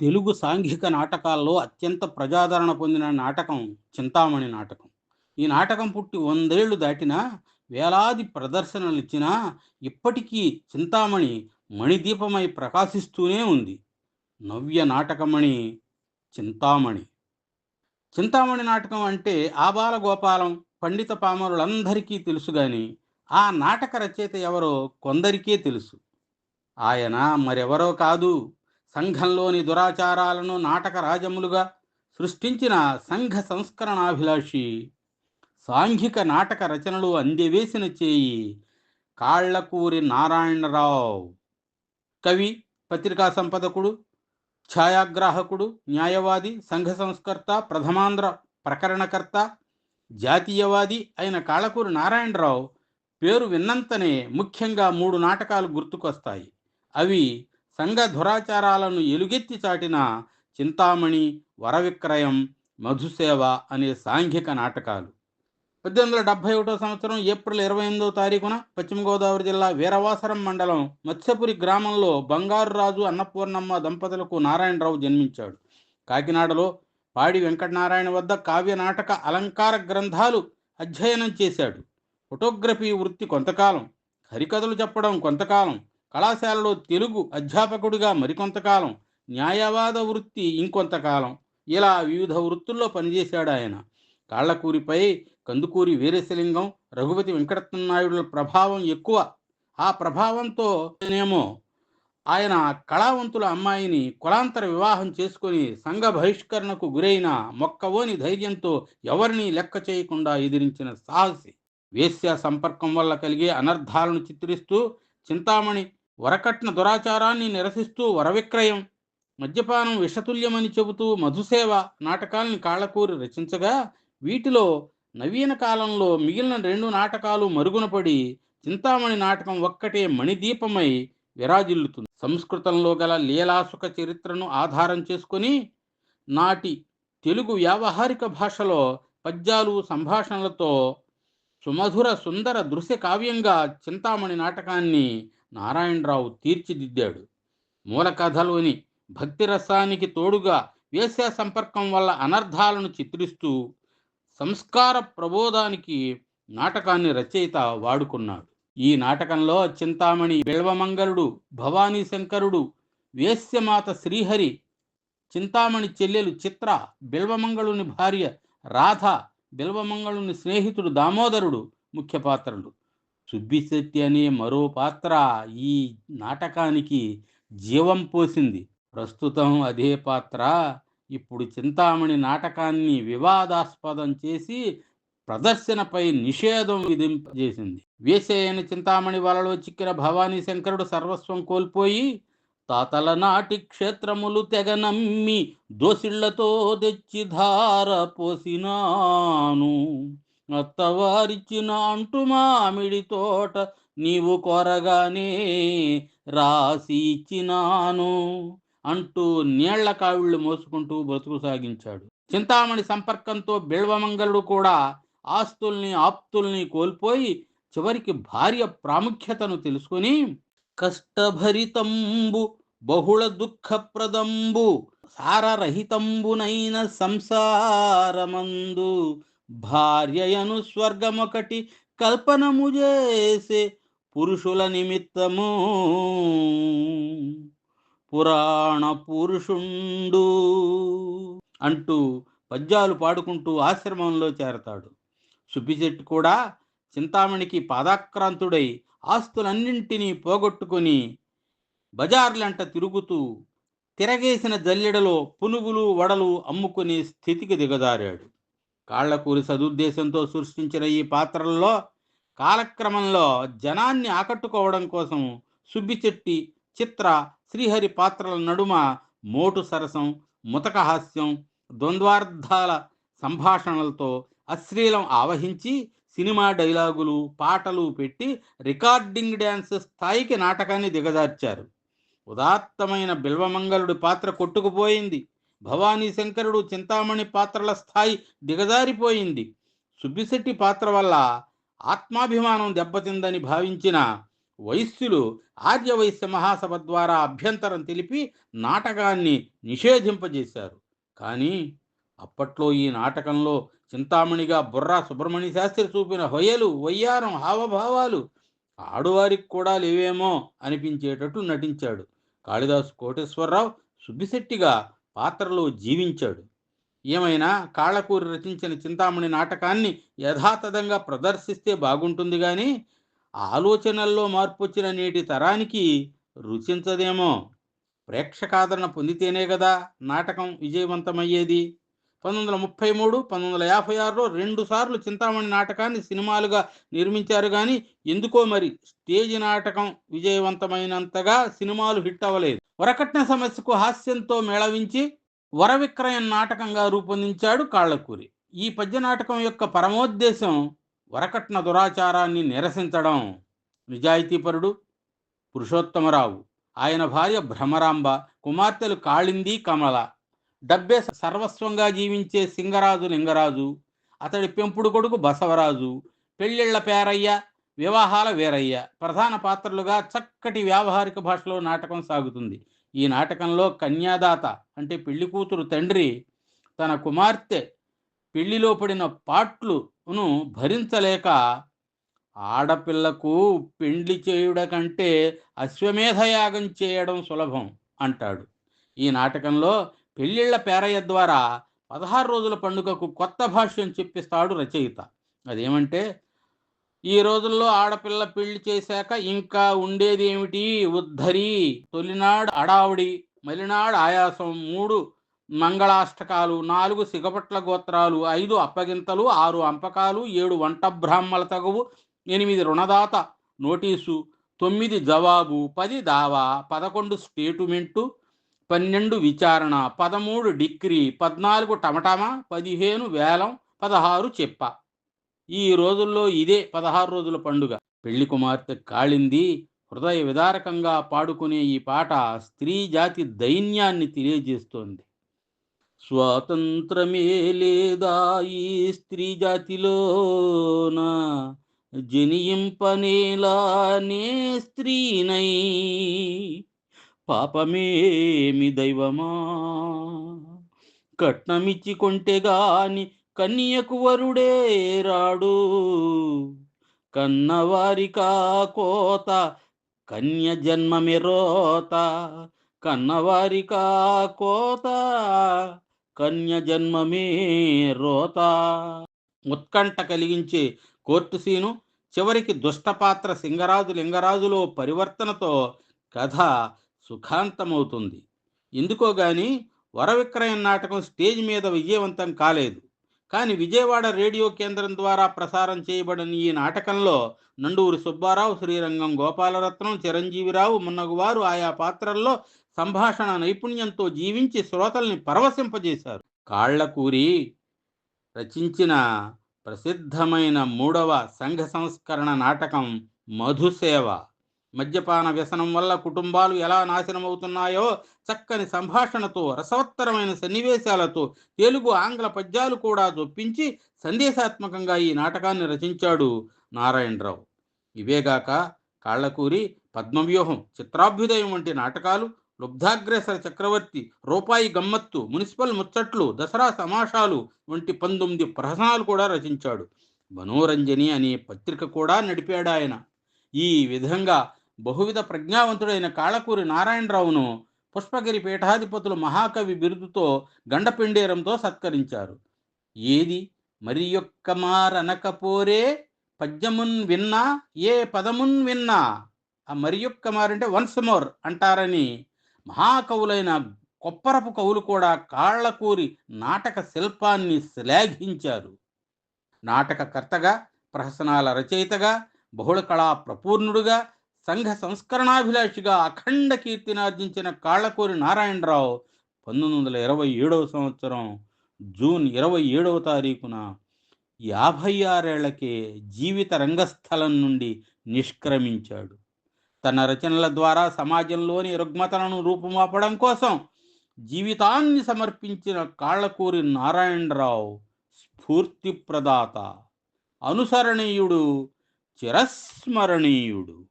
తెలుగు సాంఘిక నాటకాల్లో అత్యంత ప్రజాదరణ పొందిన నాటకం చింతామణి నాటకం. ఈ నాటకం పుట్టి వందేళ్ళు దాటినా వేలాది ప్రదర్శనలు ఇచ్చినా ఇప్పటికీ చింతామణి మణిదీపమై ప్రకాశిస్తూనే ఉంది. నవ్య నాటకమణి చింతామణి. చింతామణి నాటకం అంటే ఆబాల గోపాలం పండిత పామరులందరికీ తెలుసు కానీ ఆ నాటక రచయిత ఎవరో కొందరికే తెలుసు. ఆయన మరెవరో కాదు. సంఘంలోని దురాచారాలను నాటక రాజములుగా సృష్టించిన సంఘ సంస్కరణాభిలాషి సాంఘిక నాటక రచనలు అందెవేసిన చేయి కాళ్ళకూరి నారాయణరావు. కవి పత్రికా సంపదకుడు ఛాయాగ్రాహకుడు న్యాయవాది సంఘ సంస్కర్త ప్రథమాంధ్ర ప్రకరణకర్త జాతీయవాది అయిన కాళ్ళకూరి నారాయణరావు పేరు విన్నంతనే ముఖ్యంగా మూడు నాటకాలు గుర్తుకొస్తాయి. అవి సంఘ దురాచారాలను ఎలుగెత్తి చాటిన చింతామణి వరవిక్రయం మధుసేవ అనే సాంఘిక నాటకాలు. పద్దెనిమిది వందల డెబ్బై ఒకటో సంవత్సరం ఏప్రిల్ ఇరవై ఎనిమిదో తారీఖున పశ్చిమ గోదావరి జిల్లా వీరవాసరం మండలం మత్స్యపురి గ్రామంలో బంగారు రాజు అన్నపూర్ణమ్మ దంపతులకు నారాయణరావు జన్మించాడు. కాకినాడలో పాడి వెంకటనారాయణ వద్ద కావ్య నాటక అలంకార గ్రంథాలు అధ్యయనం చేశాడు. ఫోటోగ్రఫీ వృత్తి కొంతకాలం హరికథలు చెప్పడం కొంతకాలం కళాశాలలో తెలుగు అధ్యాపకుడిగా మరికొంతకాలం న్యాయవాద వృత్తి ఇంకొంతకాలం. ఇలా వివిధ వృత్తుల్లో పనిచేశాడు ఆయన. కాళ్ళకూరిపై కందుకూరి వీరేశలింగం రఘుపతి వెంకటనాయుడుల ప్రభావం ఎక్కువ. ఆ ప్రభావంతో నేమో ఆయన కళావంతుల అమ్మాయిని కులాంతర వివాహం చేసుకొని సంఘ బహిష్కరణకు గురైన మొక్కవోని ధైర్యంతో ఎవరిని లెక్క చేయకుండా ఎదిరించిన సాహసి. వేశ్య సంపర్కం వల్ల కలిగే అనర్థాలను చిత్రిస్తూ చింతామణి వరకట్న దురాచారాన్ని నిరసిస్తూ వరవిక్రయం మద్యపానం విషతుల్యమని చెబుతూ మధుసేవ నాటకాల్ని కాళ్ళకూరి రచించగా వీటిలో నవీన కాలంలో మిగిలిన రెండు నాటకాలు మరుగునపడి చింతామణి నాటకం ఒక్కటే మణిదీపమై విరాజిల్లుతుంది. సంస్కృతంలో గల లీలాసుక చరిత్రను ఆధారం చేసుకొని నాటి తెలుగు వ్యావహారిక భాషలో పద్యాలు సంభాషణలతో సుమధుర సుందర దృశ్య కావ్యంగా చింతామణి నాటకాన్ని నారాయణరావు తీర్చిదిద్దాడు. మూల కథలోని భక్తి రసానికి తోడుగా వేశ్య సంపర్కం వల్ల అనర్థాలను చిత్రిస్తూ సంస్కార ప్రబోధానికి నాటకాన్ని రచయిత వాడుకున్నాడు. ఈ నాటకంలో చింతామణి బిల్వమంగళుడు భవానీ శంకరుడు వేశ్యమాత శ్రీహరి చింతామణి చెల్లెలు చిత్ర బిల్వమంగళుని భార్య రాధ బిల్వమంగళుని స్నేహితుడు దామోదరుడు ముఖ్య పాత్రలు. సుబ్బిశెట్టి అనే మరో పాత్ర ఈ నాటకానికి జీవం పోసింది. ప్రస్తుతం అదే పాత్ర. ఇప్పుడు చింతామణి నాటకాన్ని వివాదాస్పదం చేసి ప్రదర్శనపై నిషేధం విధింపజేసింది. వేసేయని చింతామణి వలలో చిక్కిన భవానీ శంకరుడు సర్వస్వం కోల్పోయి తాతల నాటి క్షేత్రములు తెగ నమ్మి దోసిళ్ళతో తెచ్చి ధార పోసినాను. అత్తవారిచ్చిన అంటు మామిడి తోట నీవు కోరగానే రాసి ఇచ్చినాను అంటూ నీళ్ళ కావిళ్ళు మోసుకుంటూ బ్రతుకు సాగించాడు. చింతామణి సంపర్కంతో బిల్వమంగళుడు కూడా ఆస్తుల్ని ఆప్తుల్ని కోల్పోయి చివరికి భార్య ప్రాముఖ్యతను తెలుసుకొని కష్టభరితంబు బహుళ దుఃఖప్రదంబు సారరహితంబునైన సంసారమందు భార్యయను స్వర్గమొకటి కల్పనము చేసే పురుషుల నిమిత్తము. పురాణ పురుషుండు అంటూ పద్యాలు పాడుకుంటూ ఆశ్రమంలో చేరతాడు. సుబ్బిశెట్టి కూడా చింతామణికి పాదాక్రాంతుడై ఆస్తులన్నింటినీ పోగొట్టుకొని బజార్లంట తిరుగుతూ తిరగేసిన జల్లెడలో పునుగులు వడలు అమ్ముకునే స్థితికి దిగజారాడు. కాళ్ళకూరి సదుద్దేశంతో సృష్టించిన ఈ పాత్రల్లో కాలక్రమంలో జనాన్ని ఆకట్టుకోవడం కోసం సుబ్బిచెట్టి చిత్ర శ్రీహరి పాత్రల నడుమ మోటు సరసం ముతకహాస్యం ద్వంద్వార్థాల సంభాషణలతో అశ్లీలం ఆవహించి సినిమా డైలాగులు పాటలు పెట్టి రికార్డింగ్ డ్యాన్స్ స్థాయికి నాటకాన్ని దిగజార్చారు. ఉదాత్తమైన బిల్వమంగళుడి పాత్ర కొట్టుకుపోయింది. భవానీ శంకరుడు చింతామణి పాత్రల స్థాయి దిగజారిపోయింది. సుబ్బిశెట్టి పాత్ర వల్ల ఆత్మాభిమానం దెబ్బతిందని భావించిన వైశ్యులు ఆర్యవైశ్య మహాసభ ద్వారా అభ్యంతరం తెలిపి నాటకాన్ని నిషేధింపజేశారు. కానీ అప్పట్లో ఈ నాటకంలో చింతామణిగా బుర్రా సుబ్రహ్మణ్య శాస్త్రి చూపిన హొయలు వయ్యారం హావభావాలు ఆడువారికి కూడా లేవేమో అనిపించేటట్టు నటించాడు. కాళిదాసు కోటేశ్వరరావు సుబ్బిశెట్టిగా పాత్రలో జీవించాడు. ఏమైనా కాళ్ళకూరి రచించిన చింతామణి నాటకాన్ని యథాతథంగా ప్రదర్శిస్తే బాగుంటుంది కానీ ఆలోచనల్లో మార్పు వచ్చిన నేటి తరానికి రుచించదేమో. ప్రేక్షకాదరణ పొందితేనే కదా నాటకం విజయవంతమయ్యేది. పంతొమ్మిది వందల ముప్పై మూడు పంతొమ్మిది వందల యాభై ఆరులో రెండు సార్లు చింతామణి నాటకాన్ని సినిమాలుగా నిర్మించారు కానీ ఎందుకో మరి స్టేజ్ నాటకం విజయవంతమైనంతగా సినిమాలు హిట్ అవ్వలేదు. వరకట్న సమస్యకు హాస్యంతో మేళవించి వరవిక్రయం నాటకంగా రూపొందించాడు కాళ్ళకూరి. ఈ పద్య నాటకం యొక్క పరమోద్దేశం వరకట్న దురాచారాన్ని నిరసించడం. నిజాయితీపరుడు పురుషోత్తమరావు. ఆయన భార్య భ్రమరాంబ కుమార్తెలు కాళింది కమల. డబ్బే సర్వస్వంగా జీవించే సింగరాజు లింగరాజు అతడి పెంపుడు కొడుకు బసవరాజు పెళ్ళిళ్ళ పేరయ్య వివాహాల వీరయ్య ప్రధాన పాత్రలుగా చక్కటి వ్యావహారిక భాషలో నాటకం సాగుతుంది. ఈ నాటకంలో కన్యాదాత అంటే పెళ్ళి కూతురు తండ్రి తన కుమార్తె పెళ్ళిలో పడిన పాట్లును భరించలేక ఆడపిల్లకు పెండ్లి చేయుడ కంటే అశ్వమేధయాగం చేయడం సులభం అంటాడు. ఈ నాటకంలో పెళ్ళిళ్ళ పేరయ్య ద్వారా పదహారు రోజుల పండుగకు కొత్త భాష్యం చెప్పిస్తాడు రచయిత. అదేమంటే ఈ రోజుల్లో ఆడపిల్ల పెళ్ళి చేశాక ఇంకా ఉండేది ఏమిటి? ఉద్ధరి తొలినాడు అడావుడి మలినాడు ఆయాసం మూడు మంగళాష్టకాలు నాలుగు సిగపట్ల గోత్రాలు ఐదు అప్పగింతలు ఆరు అంపకాలు ఏడు వంట బ్రాహ్మల తగువు ఎనిమిది రుణదాత నోటీసు తొమ్మిది జవాబు పది దావా పదకొండు స్టేటుమెంటు పన్నెండు విచారణ పదమూడు డిగ్రీ పద్నాలుగు టమటమా పదిహేను వేలం పదహారు చెప్ప. ఈ రోజుల్లో ఇదే పదహారు రోజుల పండుగ. పెళ్ళి కుమార్తె కాళింది హృదయ విదారకంగా పాడుకునే ఈ పాట స్త్రీ జాతి దైన్యాన్ని తెలియజేస్తోంది. స్వాతంత్రమే లేదా ఈ స్త్రీ జాతిలోన జనియింపనేలానే స్త్రీనై పాపమేమి దైవమా? కట్నమిచ్చి కొంటే గాని కన్యకు వరుడే రాడు. కన్నవారికా కోత కన్య జన్మమిరోత కన్నవారికా కోత కన్య జన్మమే రోత. ఉత్కంఠ కలిగించే కోర్టు సీను చివరికి దుష్టపాత్ర సింగరాజు లింగరాజులో పరివర్తనతో కథ సుఖాంతమవుతుంది. ఎందుకో గాని వరవిక్రయం నాటకం స్టేజ్ మీద విజయవంతం కాలేదు. కానీ విజయవాడ రేడియో కేంద్రం ద్వారా ప్రసారం చేయబడిన ఈ నాటకంలో నండూరి సుబ్బారావు శ్రీరంగం గోపాలరత్నం చిరంజీవిరావు మున్నగువారు ఆయా పాత్రల్లో సంభాషణ నైపుణ్యంతో జీవించి శ్రోతల్ని పరవశింపజేశారు. కాళ్ళకూరి రచించిన ప్రసిద్ధమైన మూడవ సంఘ సంస్కరణ నాటకం మధుసేవ. మద్యపాన వ్యసనం వల్ల కుటుంబాలు ఎలా నాశనమవుతున్నాయో చక్కని సంభాషణతో రసవత్తరమైన సన్నివేశాలతో తెలుగు ఆంగ్ల పద్యాలు కూడా చొప్పించి సందేశాత్మకంగా ఈ నాటకాన్ని రచించాడు నారాయణరావు. ఇవేగాక కాళ్ళకూరి పద్మవ్యూహం చిత్రాభ్యుదయం వంటి నాటకాలు లుబ్ధాగ్రేసర చక్రవర్తి రూపాయి గమ్మత్తు మున్సిపల్ ముచ్చట్లు దసరా సమాషాలు వంటి పంతొమ్మిది ప్రహసనాలు కూడా రచించాడు. మనోరంజని అనే పత్రిక కూడా నడిపాడు ఆయన ఈ విధంగా బహువిధ ప్రజ్ఞావంతుడైన కాళకూరి నారాయణరావును పుష్పగిరి పీఠాధిపతులు మహాకవి బిరుదుతో గండపిండేరంతో సత్కరించారు. ఏది? మరి యొక్క మారనకపోరే పద్యమున్ విన్నా ఏ పదమున్ విన్నా. ఆ మరి యొక్క మారంటే వన్స్ మోర్ అంటారని మహాకవులైన కొప్పరపు కవులు కూడా కాళ్ళకూరి నాటక శిల్పాన్ని శ్లాఘించారు. నాటకకర్తగా ప్రహసనాల రచయితగా బహుళ కళా ప్రపూర్ణుడుగా సంఘ సంస్కరణాభిలాషిగా అఖండ కీర్తినార్జించిన కాళ్ళకూరి నారాయణరావు పంతొమ్మిది వందల ఇరవై ఏడవ సంవత్సరం జూన్ ఇరవై ఏడవ తారీఖున యాభై ఆరేళ్ళకే జీవిత రంగస్థలం నుండి నిష్క్రమించాడు. తన రచనల ద్వారా సమాజంలోని రుగ్మతలను రూపుమాపడం కోసం జీవితాన్ని సమర్పించిన కాళ్ళకూరి నారాయణరావు స్ఫూర్తి ప్రదాత అనుసరణీయుడు చిరస్మరణీయుడు.